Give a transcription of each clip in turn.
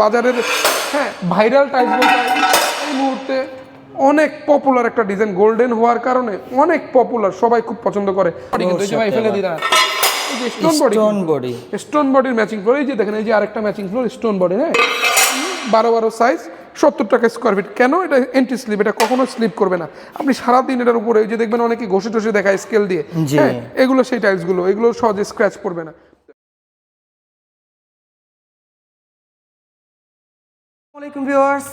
বাজারের হ্যাঁ viral type এই মুহূর্তে অনেক পপুলার একটা ডিজাইন গোল্ডেন হওয়ার কারণে অনেক পপুলার সবাই খুব পছন্দ করে। ভাই ফেলে stone body stone body stone বডির ম্যাচিং ফ্লোর এই যে দেখেন এই যে আরেকটা ম্যাচিং ফ্লোর স্টোন বডি হ্যাঁ? বারো বারো সাইজ সত্তর টাকা স্কোয়ার ফিট কেন এটা এন্টি স্লিপ এটা কখনো স্লিপ করবে না। আপনি সারাদিন এটার উপরে এই যে দেখবেন অনেকে ঘষে টসে দেখায় স্কেল দিয়ে। হ্যাঁ এগুলো সেই টাইলসগুলো এগুলো সহজে স্ক্র্যাচ পড়বে না। আসসালামাইকুম ভিউয়ার্স।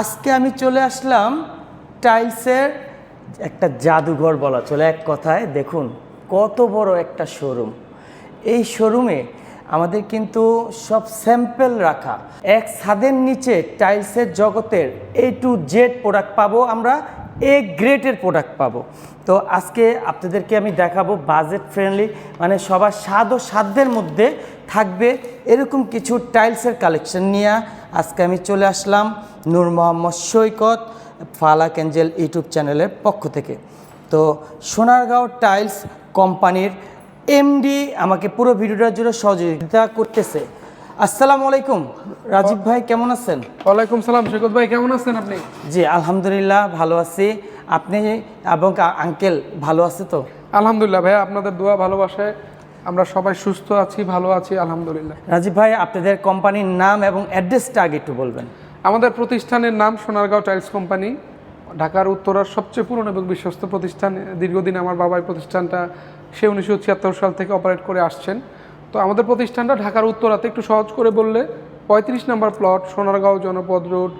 আজকে আমি চলে আসলাম টাইলসের একটা জাদুঘর বলা চলে এক কথায়। দেখুন, কত বড় একটা শোরুম এই শোরুমে আমাদের কিন্তু সব স্যাম্পেল রাখা। এক ছাদের নিচে টাইলসের জগতের এ টু জেড প্রোডাক্ট পাবো আমরা এ গ্রেটের প্রোডাক্ট পাবো। তো আজকে আপনাদেরকে আমি দেখাবো বাজেট ফ্রেন্ডলি মানে সবার স্বাদ ও সাধ্যের মধ্যে থাকবে। এরকম কিছু টাইলসের কালেকশন নিয়ে আজকে আমি চলে আসলাম নূর মোহাম্মদ সৈকত ফালাক অ্যাঞ্জেল ইউটিউব চ্যানেলের পক্ষ থেকে। তো সোনারগাঁও টাইলস কোম্পানির এমডি আমাকে পুরো ভিডিওটার জন্য সহযোগিতা করতেছে। আসসালামু আলাইকুম। রাজীব ভাই কেমন আছেন? ওয়ালাইকুম সালাম সৈকত ভাই কেমন আছেন আপনি? জি আলহামদুলিল্লাহ ভালো আছি। আপনি এবং আঙ্কেল ভালো আছে তো? আলহামদুলিল্লাহ ভাইয়া আপনাদের দোয়া ভালোবাসায় আমরা সবাই সুস্থ আছি ভালো আছি আলহামদুলিল্লাহ। রাজীব ভাই আপনাদের কোম্পানির নাম এবং অ্যাড্রেসটা আগে একটু বলবেন। আমাদের প্রতিষ্ঠানের নাম সোনারগাঁও টাইলস কোম্পানি ঢাকার উত্তরার সবচেয়ে পুরনো এবং বিশ্বস্ত প্রতিষ্ঠান। দীর্ঘদিন আমার বাবা এই প্রতিষ্ঠানটা সে উনিশশো ছিয়াত্তর সাল থেকে অপারেট করে আসছেন। তো আমাদের প্রতিষ্ঠানটা ঢাকার উত্তরাতে একটু সহজ করে বললে পঁয়ত্রিশ নম্বর প্লট সোনারগাঁও জনপদ রোড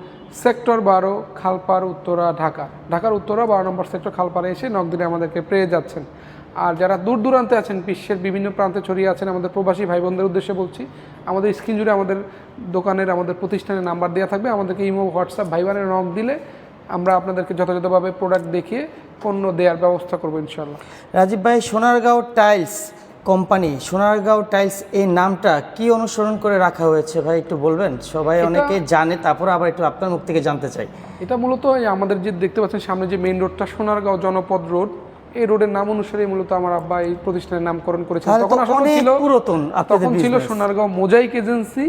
সেক্টর বারো খালপার উত্তরা ঢাকা। ঢাকার উত্তরা বারো নম্বর সেক্টর খালপাড়ে এসে নকদিনে আমাদেরকে পেয়ে যাচ্ছেন। আর যারা দূর দূরান্তে আছেন বিশ্বের বিভিন্ন প্রান্তে ছড়িয়ে আছেন আমাদের প্রবাসী ভাই বোনদের উদ্দেশ্যে বলছি আমাদের স্ক্রিন জুড়ে আমাদের দোকানের আমাদের প্রতিষ্ঠানের নাম্বার দেওয়া থাকবে। আমাদেরকে ইমো হোয়াটসঅ্যাপ ভাইবারের নক দিলে আমরা আপনাদেরকে যথাযথভাবে প্রোডাক্ট দেখিয়ে পণ্য দেওয়ার ব্যবস্থা করব ইনশাল্লাহ রাজীব ভাই Sonargaon tiles company Sonargaon tiles এই নামটা কি অনুসরণ করে রাখা হয়েছে ভাই একটু বলবেন? সবাই অনেকে জানে তারপর আবার একটু আপনার মুখ থেকে জানতে চাই। এটা মূলত আমাদের যে দেখতে পাচ্ছেন সামনে যে মেইন রোডটা সোনারগাঁও জনপদ রোড এই রোডের নাম অনুসারে মূলত আমার আব্বা এই প্রতিষ্ঠানের নামকরণ করেছেন। তখন আসলে ছিল পুরাতন তখন ছিল সোনারগাঁও মোজাইক এজেন্সি।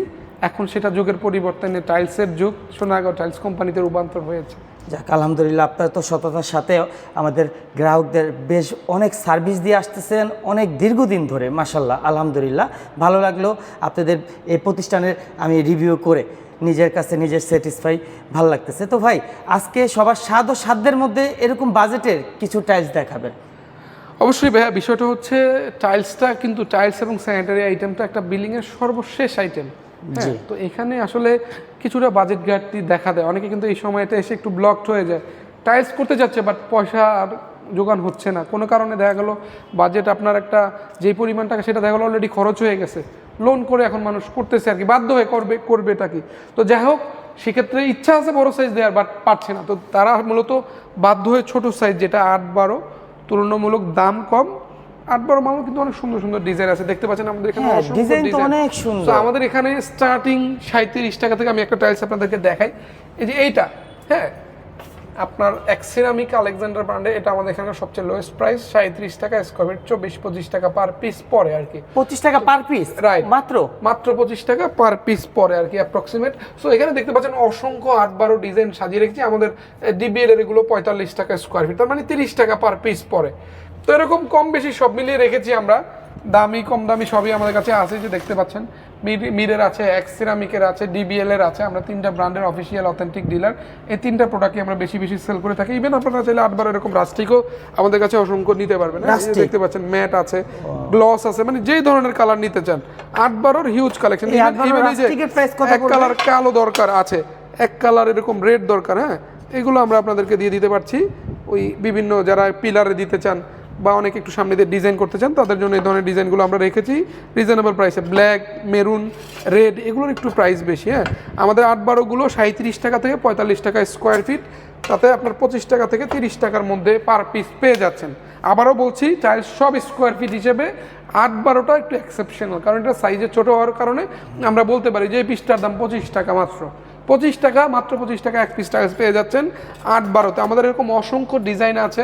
এখন সেটা যুগের পরিবর্তনে টাইলসের যুগ। সোনারগাঁও টাইলস কোম্পানিতে রূপান্তর হয়েছে। যাক আলহামদুলিল্লাহ আপনারা তো সততার সাথে আমাদের গ্রাহকদের বেশ অনেক সার্ভিস দিয়ে আসতেছেন অনেক দীর্ঘদিন ধরে মাসাল্লাহ আলহামদুলিল্লাহ। ভালো লাগল আপনাদের এই প্রতিষ্ঠানের আমি রিভিউ করে। নিজের কাছে নিজের স্যাটিসফাই ভালো লাগতেছে। তো ভাই আজকে সবার স্বাদ ও সাধ্যের মধ্যে এরকম বাজেটের কিছু টাইলস দেখাবেন। অবশ্যই ভাইয়া বিষয়টা হচ্ছে টাইলসটা কিন্তু টাইলস এবং স্যানিটারি আইটেমটা একটা বিল্ডিং এর সর্বশেষ আইটেম জি। তো এখানে আসলে কিছুটা বাজেট ঘাটতি দেখা দেয়। অনেকে কিন্তু এই সময়টা এসে একটু ব্লকড হয়ে যায়। টাইলস করতে যাচ্ছে বাট পয়সা আর যোগান হচ্ছে না। কোনো কারণে দেখা গেল বাজেট আপনার একটা যেই পরিমাণ টাকা সেটা দেখা গেলো অলরেডি খরচ হয়ে গেছে। লোন করে এখন মানুষ করতেছে আর কি বাধ্য হয়ে করবে করবে এটা কি? তো যাই হোক সেক্ষেত্রে ইচ্ছা আছে বড় সাইজ দেওয়ার বাট পারছে না। তো তারা মূলত বাধ্য হয়ে ছোট সাইজ যেটা আট বারো তুলনামূলক দাম কম। আট বারো মালও কিন্তু অনেক সুন্দর সুন্দর ডিজাইন আছে। দেখতে পাচ্ছেন আমাদের এখানে হ্যাঁ, অসংখ্য design তো অনেক সুন্দর। তো আমাদের এখানে স্টার্টিং সাঁত্রিশ টাকা থেকে আমি একটা টাইলস আপনাদেরকে দেখাই। এই যে এইটা হ্যাঁ আপনার এক্সিরামিক আলেকজান্ডার ব্র্যান্ডে এটা আমাদের এখানে সবচেয়ে লোয়েস্ট প্রাইস সাঁত্রিশ টাকা স্কোয়ার ফিট চব্বিশ পঁচিশ টাকা পার পিস পরে আর কি। পঁচিশ টাকা পার পিস Right. মাত্র? মাত্র পঁচিশ টাকা পার পিস পরে আর কি অ্যাপ্রক্সিমেট সো এখানে দেখতে পাচ্ছেন অসংখ্য আট বারো ডিজাইন সাজিয়ে রেখেছি। আমাদের ডিবিএল এর এগুলো পঁয়তাল্লিশ টাকা স্কোয়ার ফিট তার মানে তিরিশ টাকা পার পিস পরে। তো এরকম কম বেশি সব মিলিয়ে রেখেছি আমরা। দামি কম দামি সবই আমাদের কাছে আছে যে দেখতে পাচ্ছেন। মিরের আছে এক্স সিরামিকের আছে ডিবিএল এর আছে আমরা তিনটা ব্র্যান্ডের অফিসিয়াল অথেন্টিক ডিলার এই তিনটা প্রোডাক্টই আমরা বেশি বেশি সেল করে থাকি। ইভেন আপনারা চাইলে আটবার এরকম রাস্টিকও আমাদের কাছে অসংখ্য নিতে পারবেন। এই দেখতে পাচ্ছেন ম্যাট আছে গ্লস আছে মানে যেই ধরনের কালার নিতে চান। আট বারোর হিউজ কালেকশন এক কালার কালো দরকার আছে এক কালার এরকম রেড দরকার হ্যাঁ? এগুলো আমরা আপনাদেরকে দিয়ে দিতে পারছি। ওই বিভিন্ন যারা পিলারে দিতে চান বা অনেকে একটু সামনে দিয়ে ডিজাইন করতে চান, তাদের জন্য এই ধরনের ডিজাইনগুলো আমরা রেখেছি। রিজনেবল প্রাইসে ব্ল্যাক মেরুন রেড এগুলোর একটু প্রাইস বেশি হ্যাঁ। আমাদের আট বারোগুলো সাঁত্রিশ টাকা থেকে পঁয়তাল্লিশ টাকা স্কোয়ার ফিট তাতে আপনার পঁচিশ টাকা থেকে তিরিশ টাকার মধ্যে পার পিস পেয়ে যাচ্ছেন। আবারও বলছি টাইলস সব স্কোয়ার ফিট হিসেবে আট বারোটা একটু এক্সেপশনাল কারণ এটা সাইজে ছোটো হওয়ার কারণে আমরা বলতে পারি যে এই পিসটার দাম পঁচিশ টাকা মাত্র। পঁচিশ টাকা, মাত্র পঁচিশ টাকা এক পিস টাকা পেয়ে যাচ্ছেন আট বারোতে। আমাদের এরকম অসংখ্য ডিজাইন আছে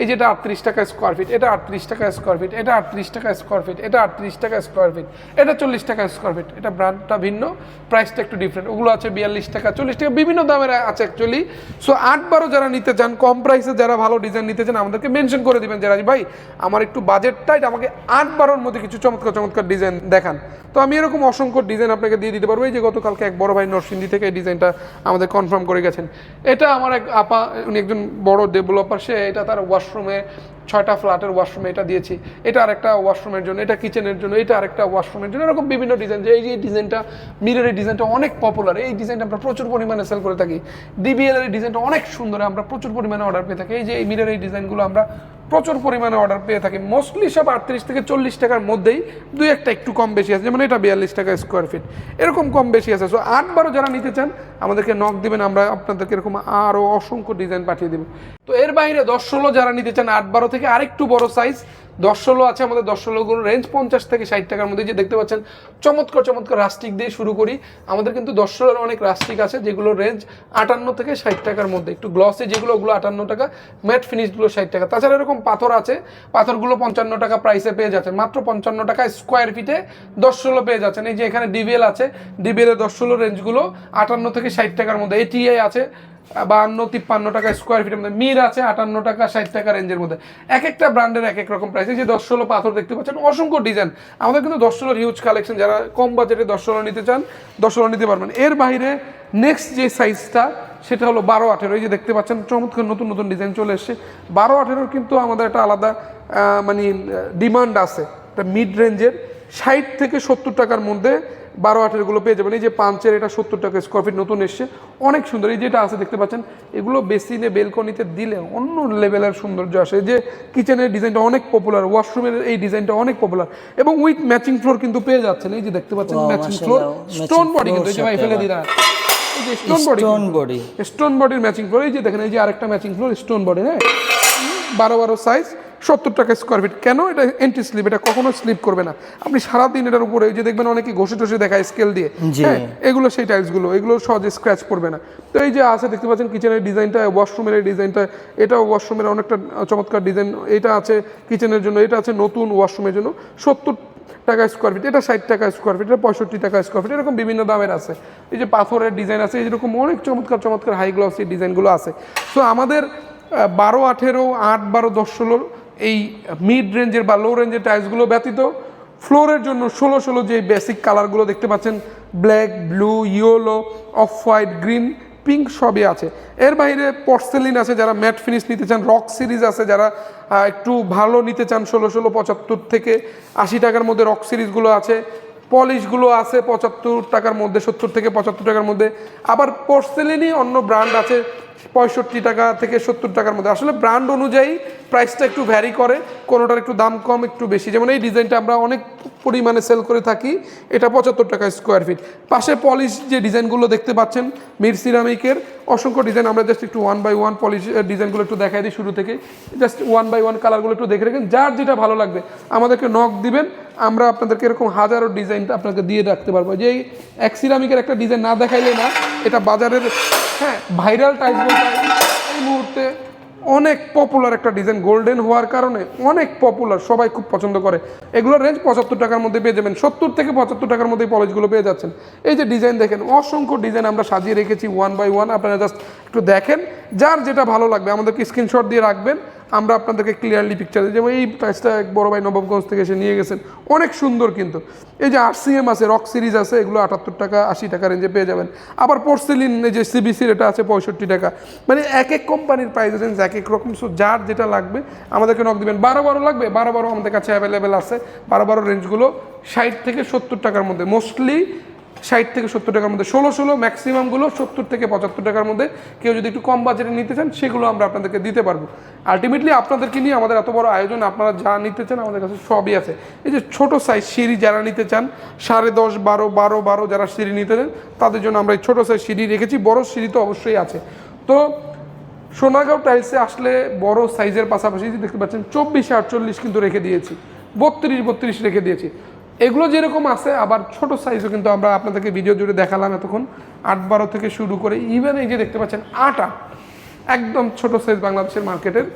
এই যেটা আটত্রিশ টাকা স্কোয়ার ফিট এটা আটত্রিশ টাকা স্কোয়ার ফিট এটা আটত্রিশ টাকা স্কোয়ার ফিট এটা আটত্রিশ টাকা স্কোয়ার ফিট এটা চল্লিশ টাকা স্কোয়ার ফিট এটা ব্র্যান্ডটা ভিন্ন প্রাইসটা একটু ডিফারেন্ট ওগুলো আছে বিয়াল্লিশ টাকা, চল্লিশ টাকা, বিভিন্ন দামের আছে অ্যাকচুয়ালি সো আট বারো যারা নিতে চান, কম প্রাইসে যারা ভালো ডিজাইন নিতে চান, আমাদেরকে মেনশন করে দিবেন যে রাজি ভাই, আমার একটু বাজেট টাইট আমাকে আট বারোর মধ্যে কিছু চমৎকার চমৎকার ডিজাইন দেখান। তো আমি এরকম অসংখ্য ডিজাইন আপনাকে দিয়ে দিতে পারব। এই যে গতকালকে এক বড় ভাই নরসিংদী থেকে এই ডিজাইনটা আমাদের কনফার্ম করে গেছেন। এটা আমার এক আপা, উনি একজন বড় ডেভেলপার সে এটা তার ওয়াশরুমে, ছয়টা ফ্ল্যাটের ওয়াশরুমে এটা দিয়েছি। এটা আরেকটা ওয়াশরুমের জন্য, এটা কিচেনের জন্য, এটা আরেকটা ওয়াশরুমের জন্য, এরকম বিভিন্ন ডিজাইন যে এই যে ডিজাইনটা মিরের এই ডিজাইনটা অনেক পপুলার এই ডিজাইনটা আমরা প্রচুর পরিমাণে সেল করে থাকি। ডিবিএল এর ডিজাইনটা অনেক সুন্দর, আমরা প্রচুর পরিমাণে অর্ডার পেয়ে থাকি। এই যে এই মিরের এই ডিজাইনগুলো আমরা প্রচুর পরিমাণে অর্ডার পেয়ে থাকি। মোস্টলি সব আটত্রিশ থেকে চল্লিশ টাকার মধ্যেই দুই একটা একটু কম বেশি আছে। যেমন এটা বিয়াল্লিশ টাকা স্কোয়ার ফিট এরকম কম বেশি আছে। সো আট বারো যারা নিতে চান, আমাদেরকে নক দিবেন। আমরা আপনাদেরকে এরকম আরও অসংখ্য ডিজাইন পাঠিয়ে দেবো। তো এর বাইরে দশ ষোলো যারা নিতে চান আট বারো থেকে আরেকটু বড় সাইজ দশ ষোলো আছে আমাদের। দশ ষোলোগুলো রেঞ্জ পঞ্চাশ থেকে ষাট টাকার মধ্যে যে দেখতে পাচ্ছেন, চমৎকার চমৎকার রাস্টিক দিয়ে শুরু করি। আমাদের কিন্তু দশ ষোলোর অনেক রাস্টিক আছে, যেগুলো রেঞ্জ আটান্ন থেকে ষাট টাকার মধ্যে। একটু গ্লসে যেগুলো, ওগুলো আটান্ন টাকা। ম্যাট ফিনিশগুলো ষাট টাকা। তাছাড়া এরকম পাথর আছে, পাথরগুলো পঞ্চান্ন টাকা প্রাইসে পেয়ে যাচ্ছেন। মাত্র পঞ্চান্ন টাকা স্কোয়ার ফিটে দশ ষোলো পেয়ে যাচ্ছেন। এই যে এখানে ডিবিএল আছে ডিবিএল এর দশ ষোলো রেঞ্জগুলো আটান্ন থেকে ষাট টাকার মধ্যে। এটিআই আছে বাহান্ন, তিপ্পান্ন টাকা স্কোয়ার ফিটের মধ্যে। মির আছে আটান্ন টাকা, ষাট টাকা রেঞ্জের মধ্যে। এক একটা ব্র্যান্ডের এক এক রকম প্রাইস এই যে দশ ষোলো পাথর দেখতে পাচ্ছেন, অসংখ্য ডিজাইন আমাদের কিন্তু দশ ষোলোর হিউজ কালেকশন যারা কম বাজেটে দশ ষোলো নিতে চান, দশ ষোলো নিতে পারবেন। এর বাইরে নেক্সট যে সাইজটা সেটা হলো বারো, আঠেরো। এই যে দেখতে পাচ্ছেন, চমৎকার নতুন নতুন ডিজাইন চলে এসছে। বারো, আঠেরোর কিন্তু আমাদের একটা আলাদা মানে ডিমান্ড আছে। একটা মিড রেঞ্জের ষাট থেকে সত্তর টাকার মধ্যে বারো আঠেরোগুলো পেয়ে যাবেন। এই যে পাঞ্চের এটা সত্তর টাকা স্কোয়ার ফিট নতুন এসছে। অনেক সুন্দর। এই যেটা আছে দেখতে পাচ্ছেন এগুলো বেসিনে বেলকনিতে দিলে অন্য লেভেলের সৌন্দর্য আসে। এই যে কিচেনের ডিজাইনটা অনেক পপুলার ওয়াশরুমের এই ডিজাইনটা অনেক পপুলার এবং উইথ ম্যাচিং ফ্লোর কিন্তু পেয়ে যাচ্ছেন। এই যে দেখতে পাচ্ছেন ম্যাচিং ফ্লোর স্টোন বডি কিন্তু এই যে ভাই ফেলে। দিলাম। Stone body stone body stone বডির ম্যাচিং ফ্লোর এই যে দেখেন এই যে আরেকটা ম্যাচিং ফ্লোর স্টোন বডি হ্যাঁ? বারো বারো সাইজ সত্তর টাকা স্কোয়ার ফিট কেন এটা এন্টি স্লিপ এটা কখনো স্লিপ করবে না। আপনি সারাদিন এটার উপরে যে দেখবেন অনেকে ঘষে টসে দেখায় স্কেল দিয়ে। হ্যাঁ এগুলো সেই টাইলসগুলো এগুলো সহজে স্ক্র্যাচ পড়বে না। তো এই যে আছে দেখতে পাচ্ছেন কিচেনের ডিজাইনটা ওয়াশরুমের এই ডিজাইনটা এটাও ওয়াশরুমের অনেকটা চমৎকার ডিজাইন এটা আছে কিচেনের জন্য এটা আছে নতুন ওয়াশরুমের জন্য। সত্তর টাকা স্কোয়ার ফিট এটা ষাট টাকা স্কোয়ার ফিট এটা পঁয়ষট্টি টাকা স্কোয়ার ফিট এরকম বিভিন্ন দামের আছে। এই যে পাথরের ডিজাইন আছে এরকম অনেক চমৎকার চমৎকার হাই গ্লসি ডিজাইনগুলো আছে। সো আমাদের বারো আঠেরো আট বারো দশ ষোলোর এই মিড রেঞ্জের বা লো রেঞ্জের টাইলসগুলো ব্যতীত ফ্লোরের জন্য ষোলো ষোলো যে বেসিক কালারগুলো দেখতে পাচ্ছেন black blue yellow off white green pink সবই আছে। এর বাইরে পর্সেলিন আছে যারা ম্যাট ফিনিশ নিতে চান রক সিরিজ আছে যারা একটু ভালো নিতে চান ষোলো ষোলো পঁচাত্তর থেকে আশি টাকার মধ্যে রক সিরিজগুলো আছে পলিশগুলো আছে পঁচাত্তর টাকার মধ্যে, সত্তর থেকে পঁচাত্তর টাকার মধ্যে। আবার পোর্সেলিনই অন্য ব্র্যান্ড আছে, পঁয়ষট্টি টাকা থেকে সত্তর টাকার মধ্যে। আসলে ব্র্যান্ড অনুযায়ী প্রাইসটা একটু ভ্যারি করে, কোনোটার একটু দাম কম, একটু বেশি। যেমন এই ডিজাইনটা আমরা অনেক পরিমাণে সেল করে থাকি, এটা পঁচাত্তর টাকা স্কোয়ার ফিট পাশে পলিশ যে ডিজাইনগুলো দেখতে পাচ্ছেন, মির সিরামিকের, অসংখ্য ডিজাইন, আমরা জাস্ট একটু ওয়ান বাই ওয়ান পলিশ ডিজাইনগুলো একটু দেখাই দিই শুরু থেকে। জাস্ট ওয়ান বাই ওয়ান কালারগুলো একটু দেখে রাখেন, যার যেটা ভালো লাগবে। আমাদেরকে নখ দিবেন, আমরা আপনাদেরকে এরকম হাজারো ডিজাইনটা আপনাকে দিয়ে রাখতে পারব। যে এক সিরামিকের একটা ডিজাইন না দেখাইলে না, এটা বাজারের হ্যাঁ ভাইরাল টাইপ এই মুহূর্তে অনেক পপুলার একটা ডিজাইন গোল্ডেন হওয়ার কারণে অনেক পপুলার সবাই খুব পছন্দ করে। এগুলো রেঞ্জ পঁচাত্তর টাকার মধ্যে পেয়ে যাবেন, সত্তর থেকে পঁচাত্তর টাকার মধ্যে পলিশগুলো পেয়ে যাচ্ছেন। এই যে ডিজাইন দেখেন, অসংখ্য ডিজাইন আমরা সাজিয়ে রেখেছি ওয়ান বাই ওয়ান আপনারা জাস্ট একটু দেখেন, যার যেটা ভালো লাগবে আমাদেরকে স্ক্রিনশট দিয়ে রাখবেন। আমরা আপনাদেরকে ক্লিয়ারলি পিকচার দিই। যেমন এই টাইসটা এক বড় ভাই নবাবগঞ্জ থেকে এসে নিয়ে গেছেন। অনেক সুন্দর কিন্তু। এই যে আর আরসিএম আছে রক সিরিজ আছে, এগুলো আটাত্তর টাকা, আশি টাকা রেঞ্জে পেয়ে যাবেন। আবার পোর্সেলিন যে সিবিসির এটা আছে পঁয়ষট্টি টাকা। মানে এক এক কোম্পানির প্রাইস রেঞ্জ এক এক রকম। সো যার যেটা লাগবে, আমাদেরকে নক দেবেন। বারো বারো লাগবে? বারো বারো আমাদের কাছে অ্যাভেলেবেল আছে। বারো বারো রেঞ্জগুলো ষাট থেকে সত্তর টাকার মধ্যে। মোস্টলি ষাট থেকে সত্তর টাকার মধ্যে, ষোলো ষোলো ম্যাক্সিমামগুলো সত্তর থেকে পঁচাত্তর টাকার মধ্যে কেউ যদি একটু কম বাজেটে নিতে চান, সেগুলো আমরা আপনাদেরকে দিতে পারব। আলটিমেটলি আপনাদেরকে নিয়ে আমাদের এত বড় আয়োজন, আপনারা যা নিতে চান আমাদের কাছে সবই আছে। এই যে ছোটো সাইজ সিঁড়ি যারা নিতে চান, সাড়ে দশ, বারো বারো বারো যারা সিঁড়ি নিতে চান, তাদের জন্য আমরা এই ছোটো সাইজ সিঁড়ি রেখেছি, বড় সিঁড়ি তো অবশ্যই আছে। তো সোনাগাঁও টাইলসে আসলে বড় সাইজের পাশাপাশি দেখতে পাচ্ছেন, চব্বিশে আটচল্লিশ কিন্তু রেখে দিয়েছি, বত্রিশ বত্রিশ রেখে দিয়েছি। এগুলো যেরকম আছে, আবার ছোট সাইজও কিন্তু আমরা আপনাদেরকে ভিডিও জুড়ে দেখালাম এতক্ষণ। আট বারো থেকে শুরু করে ইভেন এই যে দেখতে পাচ্ছেন, আট, একদম ছোট সাইজ বাংলাদেশের মার্কেটের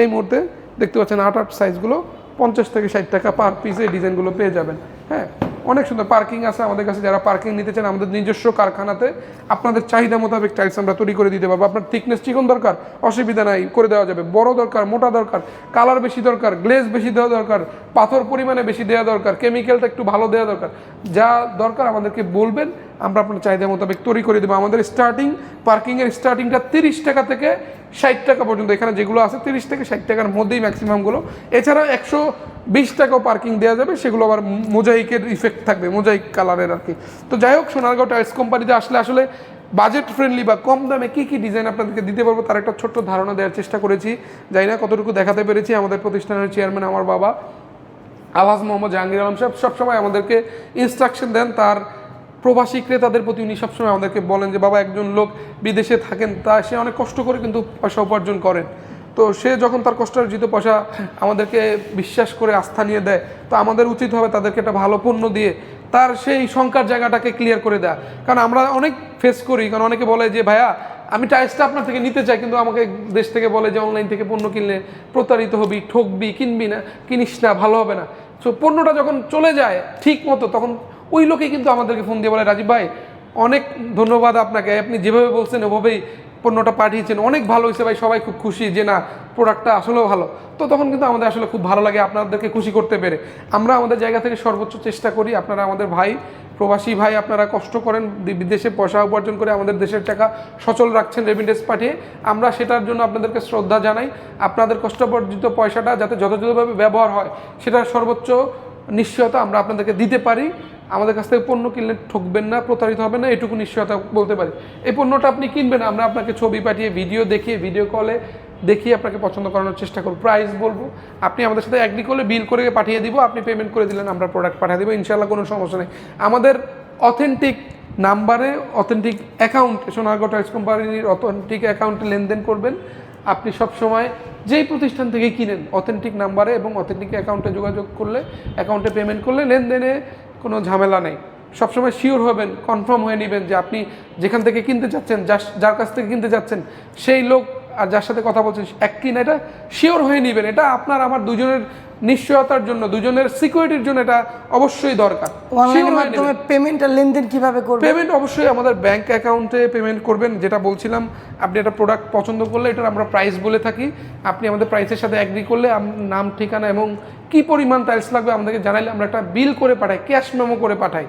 এই মুহূর্তে দেখতে পাচ্ছেন আট আট সাইজগুলো পঞ্চাশ থেকে ষাট টাকা পার পিস এই ডিজাইনগুলো পেয়ে যাবেন হ্যাঁ। অনেক সুন্দর পার্কিং আছে আমাদের কাছে, যারা পার্কিং নিতে চান আমাদের নিজস্ব কারখানাতে, আপনাদের চাহিদা মোতাবেক টাইলস আমরা তৈরি করে দিতে পারব। আপনার থিকনেস চিকন দরকার, অসুবিধা নাই, করে দেওয়া যাবে। বড় দরকার, মোটা দরকার কালার বেশি দরকার গ্লেজ বেশি দেওয়া দরকার, পাথর পরিমাণে বেশি দেওয়া দরকার কেমিক্যালটা একটু ভালো দেওয়া দরকার। যা দরকার আমাদেরকে বলবেন, আমরা আপনার চাহিদা মোতাবেক তৈরি করে দেবো। আমাদের স্টার্টিং পার্কিংয়ের স্টার্টিংটা তিরিশ টাকা থেকে ষাট টাকা পর্যন্ত। এখানে যেগুলো আছে তিরিশ থেকে ষাট টাকার মধ্যেই ম্যাক্সিমামগুলো এছাড়া একশো বিশ টাকাও পার্কিং দেওয়া যাবে, সেগুলো আবার মোজাইকের ইফেক্ট থাকবে, মোজাইক কালারের আর কি। তো যাই হোক, সোনারগাঁও টাইলস কোম্পানিতে আসলে আসলে বাজেট ফ্রেন্ডলি বা কম দামে কী কী ডিজাইন আপনাদেরকে দিতে পারব তার একটা ছোট্ট ধারণা দেওয়ার চেষ্টা করেছি। জানি না কতটুকু দেখাতে পেরেছি, আমাদের প্রতিষ্ঠানের চেয়ারম্যান আমার বাবা, আলহাজ মোহাম্মদ জাহাঙ্গীর আলম সাহেব সবসময় আমাদেরকে ইনস্ট্রাকশন দেন। তার প্রবাসী ক্রেতাদের প্রতি উনি সবসময় আমাদেরকে বলেন যে, বাবা, একজন লোক বিদেশে থাকেন, তা সে অনেক কষ্ট করে কিন্তু পয়সা উপার্জন করেন। তো সে যখন তার কষ্টার্জিত পয়সা আমাদেরকে বিশ্বাস করে আস্থা নিয়ে দেয়, তো আমাদের উচিত হবে তাদেরকে একটা ভালো পণ্য দিয়ে তার সেই শঙ্কার জায়গাটাকে ক্লিয়ার করে দেয়া। কারণ আমরা অনেক ফেস করি, কারণ অনেকে বলে যে, ভাইয়া, আমি টাইসটা আপনার থেকে নিতে চাই, কিন্তু আমাকে দেশ থেকে বলে যে অনলাইন থেকে পণ্য কিনলে প্রতারিত হবি, ঠকবি, কিনবি না, কিনিস না, ভালো হবে না। তো পণ্যটা যখন চলে যায় ঠিক মতো, তখন ওই লোকেই কিন্তু আমাদেরকে ফোন দিয়ে বলে, রাজীব ভাই, অনেক ধন্যবাদ আপনাকে, আপনি যেভাবে বলছেন, ওভাবেই পণ্যটা পাঠিয়েছেন। অনেক ভালো হয়েছে ভাই, সবাই খুব খুশি যে না প্রোডাক্টটা আসলেও ভালো। তো তখন কিন্তু আমাদের আসলে খুব ভালো লাগে, আপনাদেরকে খুশি করতে পেরে। আমরা আমাদের জায়গা থেকে সর্বোচ্চ চেষ্টা করি, আপনারা আমাদের ভাই, প্রবাসী ভাই আপনারা কষ্ট করেন বিদেশে পয়সা উপার্জন করে আমাদের দেশের টাকা সচল রাখছেন রেমিটেন্স পাঠিয়ে। আমরা সেটার জন্য আপনাদেরকে শ্রদ্ধা জানাই। আপনাদের কষ্টবর্জিত পয়সাটা যাতে যথাযথভাবে ব্যবহার হয়, সেটার সর্বোচ্চ নিশ্চয়তা আমরা আপনাদেরকে দিতে পারি। আমাদের কাছ থেকে পণ্য কিনলে ঠকবেন না, প্রতারিত হবেন না, এটুকু নিশ্চয়তা বলতে পারি। এই পণ্যটা আপনি কিনবেন, আমরা আপনাকে ছবি পাঠিয়ে, ভিডিও দেখিয়ে ভিডিও কলে দেখিয়ে আপনাকে পছন্দ করানোর চেষ্টা করব। প্রাইস বলব, আপনি আমাদের সাথে অ্যাগ্রি করলে বিল করে পাঠিয়ে দিব, আপনি পেমেন্ট করে দিলেন, আমরা প্রোডাক্ট পাঠিয়ে দেবো ইনশাল্লাহ কোনো সমস্যা নেই। আমাদের অথেন্টিক নাম্বারে অথেন্টিক অ্যাকাউন্ট সোনারগাঁও টাইলস কোম্পানির অথেন্টিক অ্যাকাউন্টে লেনদেন করবেন। আপনি সব সময় যেই প্রতিষ্ঠান থেকে কিনেন অথেন্টিক নাম্বারে এবং অথেন্টিক অ্যাকাউন্টে যোগাযোগ করলে অ্যাকাউন্টে পেমেন্ট করলে, লেনদেনে কোনো ঝামেলা নেই। সবসময় শিওর হবেন কনফার্ম হয়ে নেবেন যে আপনি যেখান থেকে কিনতে যাচ্ছেন, যার কাছ থেকে কিনতে যাচ্ছেন, সেই লোক আর যার সাথে কথা বলছেন এক কিনা এটা শিওর হয়ে নেবেন। এটা আপনার, আমার দুজনের নিশ্চয়তার জন্য দুজনের সিকিউরিটির জন্য এটা অবশ্যই দরকার। অনলাইনের মাধ্যমে পেমেন্ট পেমেন্টের লেনদেন কীভাবে করবে? পেমেন্ট অবশ্যই আমাদের ব্যাংক অ্যাকাউন্টে পেমেন্ট করবেন। যেটা বলছিলাম আপনি একটা প্রোডাক্ট পছন্দ করলে এটার আমরা প্রাইস বলে থাকি। আপনি আমাদের প্রাইসের সাথে অ্যাগ্রি করলে নাম ঠিকানা এবং কি পরিমাণ টাইলস লাগবে আমাদেরকে জানাইলে আমরা একটা বিল করে পাঠাই ক্যাশ মেমো করে পাঠাই।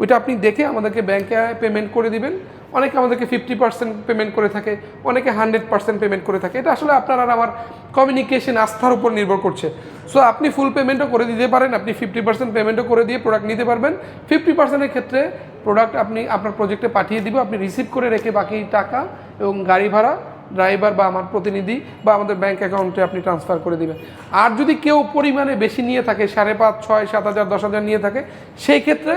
ওইটা আপনি দেখে আমাদেরকে ব্যাংকে পেমেন্ট করে দিবেন। অনেকে আমাদেরকে ফিফটি পার্সেন্ট পেমেন্ট করে থাকে, অনেকে হান্ড্রেড পার্সেন্ট পেমেন্ট করে থাকে। এটা আসলে আপনার আর আমার কমিউনিকেশন আস্থার উপর নির্ভর করছে। সো আপনি ফুল পেমেন্টও করে দিতে পারেন, আপনি ফিফটি পার্সেন্ট পেমেন্টও করে দিয়ে প্রোডাক্ট নিতে পারবেন। ফিফটি পার্সেন্টের ক্ষেত্রে প্রোডাক্ট আপনি আপনার প্রজেক্টে পাঠিয়ে দিব, আপনি রিসিভ করে রেখে বাকি টাকা এবং গাড়ি ভাড়া ড্রাইভার বা আমার প্রতিনিধি বা আমাদের ব্যাংক অ্যাকাউন্টে আপনি ট্রান্সফার করে দেবেন। আর যদি কেউ পরিমাণে বেশি নিয়ে থাকে, সাড়ে পাঁচ, ছয়, সাত হাজার, দশ হাজার নিয়ে থাকে, সেই ক্ষেত্রে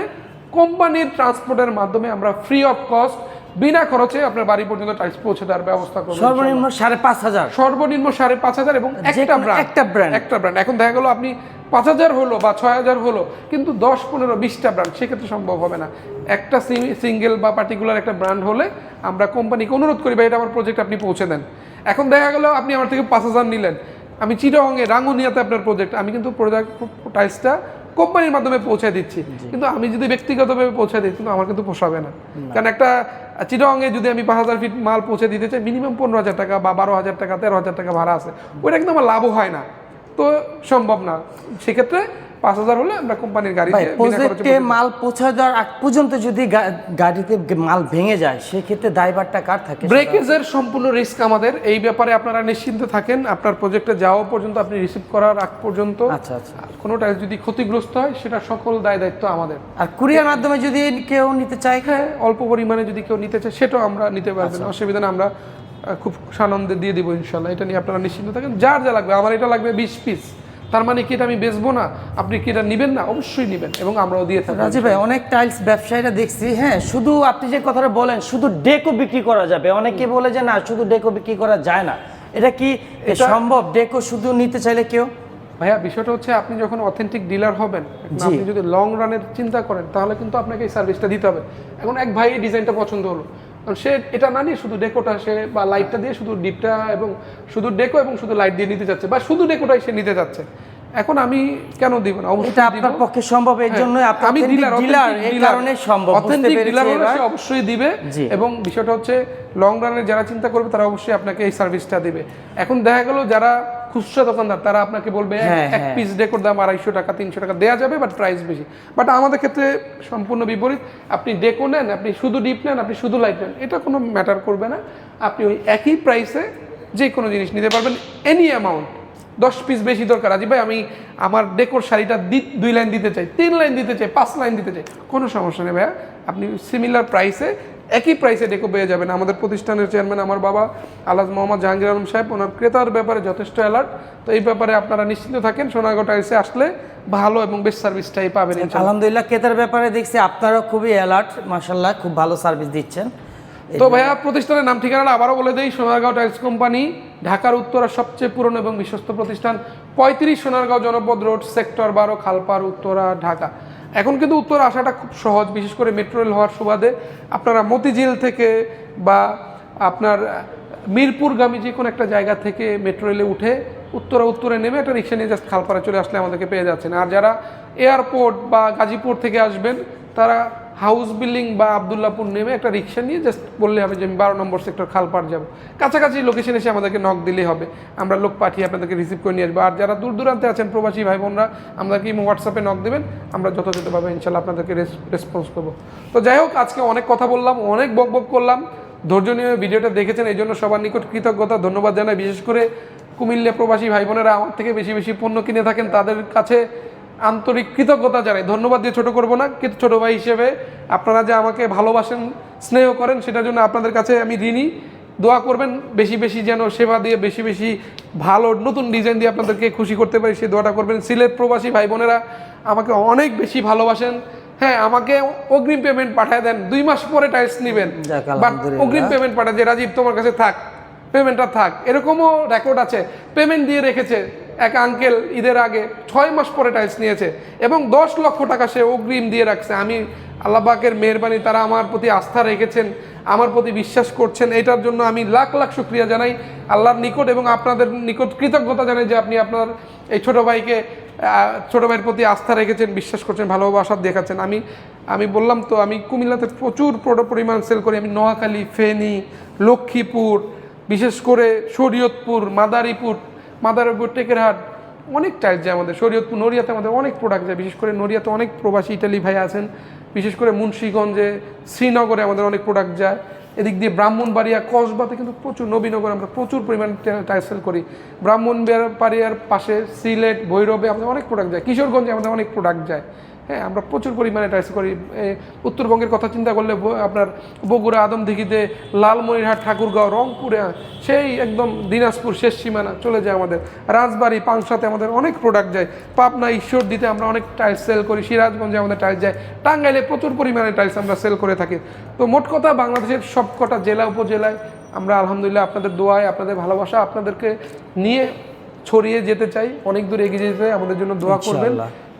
কোম্পানির ট্রান্সপোর্টের মাধ্যমে আমরা ফ্রি অফ কস্ট বিনা খরচে আপনার বাড়ি পর্যন্ত টাইলস পৌঁছে দেওয়ার ব্যবস্থা করব সর্বনিম্ন সাড়ে পাঁচ হাজার। সর্বনিম্ন সাড়ে পাঁচ হাজার এবং একটা ব্র্যান্ড একটা brand। একটা ব্র্যান্ড এখন দেখা গেলো আপনি পাঁচ হাজার হলো বা ছয় হাজার হলো কিন্তু দশ পনেরো বিশটা ব্র্যান্ড সেক্ষেত্রে সম্ভব হবে না। একটা সিঙ্গেল বা পার্টিকুলার একটা ব্র্যান্ড হলে আমরা কোম্পানিকে অনুরোধ করি বা এটা আমার প্রজেক্ট আপনি পৌঁছে দেন। এখন দেখা গেলো আপনি আমার থেকে পাঁচ হাজার নিলেন। আমি চিরঙ্গে রাঙ্গুনিয়াতে আপনার প্রজেক্ট আমি কিন্তু প্রোডাক্ট টাইলসটা কোম্পানির মাধ্যমে পৌঁছে দিচ্ছি। কিন্তু আমি যদি ব্যক্তিগতভাবে পৌঁছে দিই কিন্তু আমার কিন্তু পোষাবে না। কারণ একটা চিরঙ্গে যদি আমি পাঁচ হাজার ফিট মাল পৌঁছে দিতে চাই মিনিমাম পনেরো হাজার টাকা বা বারো হাজার টাকা তেরো হাজার টাকা ভাড়া আছে ওইটা কিন্তু আমার লাভও হয় না। তো সম্ভব না। সেক্ষেত্রে পাঁচ হাজার হলে আমরা কোম্পানির গাড়ি প্রজেক্টে মাল পৌঁছে দেওয়ার আগ পর্যন্ত যদি গাড়িতে মাল ভেঙে যায় সেক্ষেত্রে দায়ভারটা কার থাকে ব্রেকেজের সম্পূর্ণ রিস্ক আমাদের। এই ব্যাপারে আপনারা নিশ্চিন্ত থাকেন। আপনার প্রজেক্টে যাওয়া পর্যন্ত আপনি রিসিভ করার আগ পর্যন্ত আচ্ছা আচ্ছা। কোনো টাইলস যদি ক্ষতিগ্রস্ত হয় সেটা সকল দায় দায়িত্ব আমাদের। আর কুরিয়ার মাধ্যমে যদি কেউ নিতে চায়? হ্যাঁ অল্প পরিমাণে যদি কেউ নিতে চায় সেটাও আমরা নিতে পারবেন আচ্ছা। অসুবিধা না আমরা খুব সানন্দে দিয়ে দিব ইনশাল্লাহ। এটা নিয়ে আপনারা নিশ্চিন্ত থাকেন। যার যা লাগবে আমার এটা লাগবে বিশ পিস তার মানে কি এটা আমি বেচবো না? আপনি কি এটা নেবেন না? অবশ্যই নেবেন এবং আমরাও দিয়ে থাকি। রাজীব ভাই অনেক টাইলস ব্যবসায়ীরা দেখছি হ্যাঁ শুধু আপনি যে কথাটা বলেন শুধু ডেকো বিক্রি করা যাবে। অনেকে বলে যে না শুধু ডেকো বিক্রি করা যায় না। এটা কি সম্ভব? ডেকো শুধু নিতে চাইলে কেউ? ভাইয়া বিষয়টা হচ্ছে আপনি যখন অথেন্টিক ডিলার হবেন আপনি যদি লং রানের চিন্তা করেন তাহলে কিন্তু আপনাকে এই সার্ভিসটা দিতে হবে। এখন এক ভাই এই ডিজাইনটা পছন্দ হলো। সে এটা না নিয়ে শুধু ডেকোটা সে বা লাইটটা দিয়ে শুধু ডিপটা এবং শুধু ডেকো এবং শুধু লাইট দিয়ে নিতে চাচ্ছে বা শুধু ডেকোটাই সে নিতে চাচ্ছে। এখন আমি কেন দিব না? অবশ্যই দিব। আপনার পক্ষে সম্ভব এর জন্য হ্যাঁ, আপনি ডিলার ডিলার এই কারণে সম্ভব অথেন্টিক ডিলার অবশ্যই দিবে এবং বিষয়টা হচ্ছে লং রানে যারা চিন্তা করবে তারা অবশ্যই আপনাকে এই সার্ভিসটা দিবে। এখন দেখা গেল যারা খুচরা দোকানদার তারা আপনাকে বলবে এক- হ্যাঁ, এক হ্যাঁ। পিস ডেকোর দাম আড়াইশো টাকা তিনশো টাকা দেওয়া যাবে বাট প্রাইস বেশি। বাট আমাদের ক্ষেত্রে সম্পূর্ণ বিপরীত আপনি ডেকো নেন আপনি শুধু ডিপ নেন আপনি শুধু লাইট নেন এটা কোনো ম্যাটার করবে না। আপনি ওই একই প্রাইসে যে কোনো জিনিস নিতে পারবেন এনি অ্যামাউন্ট দশ পিস বেশি দরকার। আজি ভাই আমি আমার ডেকোর শাড়িটা দুই লাইন দিতে চাই তিন লাইন দিতে চাই পাঁচ লাইন দিতে চাই কোনো সমস্যা নেই ভাইয়া। আপনি সিমিলার প্রাইসে একই প্রাইসে ডেকো পেয়ে যাবেন। আমাদের প্রতিষ্ঠানের চেয়ারম্যান আমার বাবা আলাজ মোহাম্মদ জাহাঙ্গীর আলম সাহেব ওনার ক্রেতার ব্যাপারে যথেষ্ট অ্যালার্ট তো এই ব্যাপারে আপনারা নিশ্চিন্ত থাকেন সোনারগাঁও টাইলসে আসলে ভালো এবং বেস্ট সার্ভিসটাই পাবেন আলহামদুলিল্লাহ ক্রেতার ব্যাপারে দেখছি আপনারাও খুবই অ্যালার্ট মাশাল্লাহ খুব ভালো সার্ভিস দিচ্ছেন। তো ভাইয়া প্রতিষ্ঠানের নাম ঠিকানাটা আবারও বলে দেই সোনারগাঁও টাইলস কোম্পানি ঢাকার উত্তরা সবচেয়ে পুরনো এবং বিশ্বস্ত প্রতিষ্ঠান পঁয়ত্রিশ সোনারগাঁও জনপদ রোড সেক্টর বারো খালপাড় উত্তরা ঢাকা। এখন কিন্তু উত্তরে আসাটা খুব সহজ, বিশেষ করে মেট্রো রেল হওয়ার সুবাদে আপনারা মতিঝিল থেকে বা আপনার মিরপুরগামী যে কোনো একটা জায়গা থেকে মেট্রো রেলে উঠে উত্তরা উত্তরে নেমে একটা রিক্সা নিয়ে জাস্ট খালপাড়া চলে আসলে আমাদেরকে পেয়ে যাচ্ছেন। আর যারা এয়ারপোর্ট বা গাজীপুর থেকে আসবেন, তারা হাউস বিল্ডিং বা আবদুল্লাপুর নেমে একটা রিক্সা নিয়ে জাস্ট বললে হবে যে আমি বারো নম্বর সেক্টর খালপাড় যাব। কাছাকাছি লোকেশন এসে আমাদেরকে নক দিলেই হবে। আমরা লোক পাঠিয়ে আপনাদেরকে রিসিভ করে নিয়ে আসব। আর যারা দূর দূরান্তে আছেন, প্রবাসী ভাই বোনরা, আমাদেরকে হোয়াটসঅ্যাপে নক দেবেন। আমরা যথাযথভাবে ইনশাল্লাহ আপনাদেরকে রেসপন্স করব। তো যাই হোক, আজকে অনেক কথা বললাম, অনেক বক বক করলাম। ধৈর্য নিয়ে ভিডিওটা দেখেছেন, এই জন্য সবার নিকট কৃতজ্ঞতা, ধন্যবাদ জানাই। বিশেষ করে কুমিল্লা প্রবাসী ভাই বোনেরা আমার থেকে বেশি বেশি পণ্য কিনে থাকেন, তাদের কাছে আন্তরিক কৃতজ্ঞতা জানাই। ধন্যবাদ দিয়ে ছোট করব না। কিন্তু ছোট ভাই হিসেবে আপনারা যে আমাকে ভালোবাসেন স্নেহ করেন সেটার জন্য আপনাদের কাছে আমি ঋণী। দোয়া করবেন বেশি বেশি যেন সেবা দিয়ে বেশি বেশি ভালো নতুন ডিজাইন দিয়ে আপনাদেরকে খুশি করতে পারি সেই দোয়াটা করবেন। সিলেট প্রবাসী ভাই বোনেরা আমাকে অনেক বেশি ভালোবাসেন। হ্যাঁ আমাকে অগ্রিম পেমেন্ট পাঠায় দেন। দুই মাস পরে টাইলস নেবেন। বাট অগ্রিম পেমেন্ট পাঠায় যে রাজীব তোমার কাছে থাক। পেমেন্টটা থাক। এরকমও রেকর্ড আছে। পেমেন্ট দিয়ে রেখেছে। এক আঙ্কেল ঈদের আগে ছয় মাস পরে টাইলস নিয়েছে এবং দশ লক্ষ টাকা সে অগ্রিম দিয়ে রাখছে। আমি আল্লাহবাকের মেহরবানি, তারা আমার প্রতি আস্থা রেখেছেন, আমার প্রতি বিশ্বাস করছেন। এটার জন্য আমি লাখ লাখ শুক্রিয়া জানাই আল্লাহর নিকট এবং আপনাদের নিকট কৃতজ্ঞতা জানাই যে আপনি আপনার এই ছোট ভাইকে ছোটো ভাইয়ের প্রতি আস্থা রেখেছেন, বিশ্বাস করছেন, ভালোবাসা দেখাচ্ছেন। আমি আমি বললাম তো, আমি কুমিল্লাতে প্রচুর পরিমাণ সেল করি। আমি নোয়াখালী, ফেনী, লক্ষ্মীপুর, বিশেষ করে শরীয়তপুর, মাদারীপুর মাদারীপুর টেকেরহাট অনেক টাইট যায় আমাদের। শরীয়তপুর, নড়িয়াতে আমাদের অনেক প্রোডাক্ট যায়। বিশেষ করে নড়িয়াতে অনেক প্রবাসী ইটালি ভাই আছেন। বিশেষ করে মুন্সীগঞ্জে, শ্রীনগরে আমাদের অনেক প্রোডাক্ট যায়। এদিক দিয়ে ব্রাহ্মণবাড়িয়া, কসবাতে কিন্তু প্রচুর নবীনগর আমরা প্রচুর পরিমাণ টাইসেল সেল করি। ব্রাহ্মণবাড়িয়ার পাশে সিলেট, ভৈরবে আমাদের অনেক প্রোডাক্ট যায়। কিশোরগঞ্জে আমাদের অনেক প্রোডাক্ট যায়। হ্যাঁ আমরা প্রচুর পরিমাণে টাইস করি। উত্তরবঙ্গের কথা চিন্তা করলে আপনার বগুড়া আদমদিঘিতে লালমনিরহাট ঠাকুরগাঁও রংপুরে সেই একদম দিনাজপুর শেষ সীমানা চলে যায় আমাদের। রাজবাড়ি পাংশাতে আমাদের অনেক প্রোডাক্ট যায়। পাবনা ঈশ্বর দিতে আমরা অনেক টাইলস সেল করি সিরাজগঞ্জে আমাদের টাইলস যায়। টাঙ্গাইলে প্রচুর পরিমাণে টাইলস আমরা সেল করে থাকি। তো মোট কথা বাংলাদেশের সব কটা জেলা উপজেলায় আমরা আলহামদুলিল্লাহ আপনাদের দোয়ায় আপনাদের ভালোবাসা আপনাদেরকে নিয়ে ছড়িয়ে যেতে চাই। অনেক দূর এগিয়ে যেতে চাই। আমাদের জন্য দোয়া করবেন।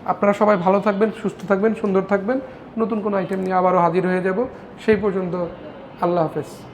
আপনারা সবাই ভালো থাকবেন, সুস্থ থাকবেন, সুন্দর থাকবেন। নতুন কোনো আইটেম নিয়ে আবারও হাজির হয়ে যাব। সেই পর্যন্ত আল্লাহ হাফেজ।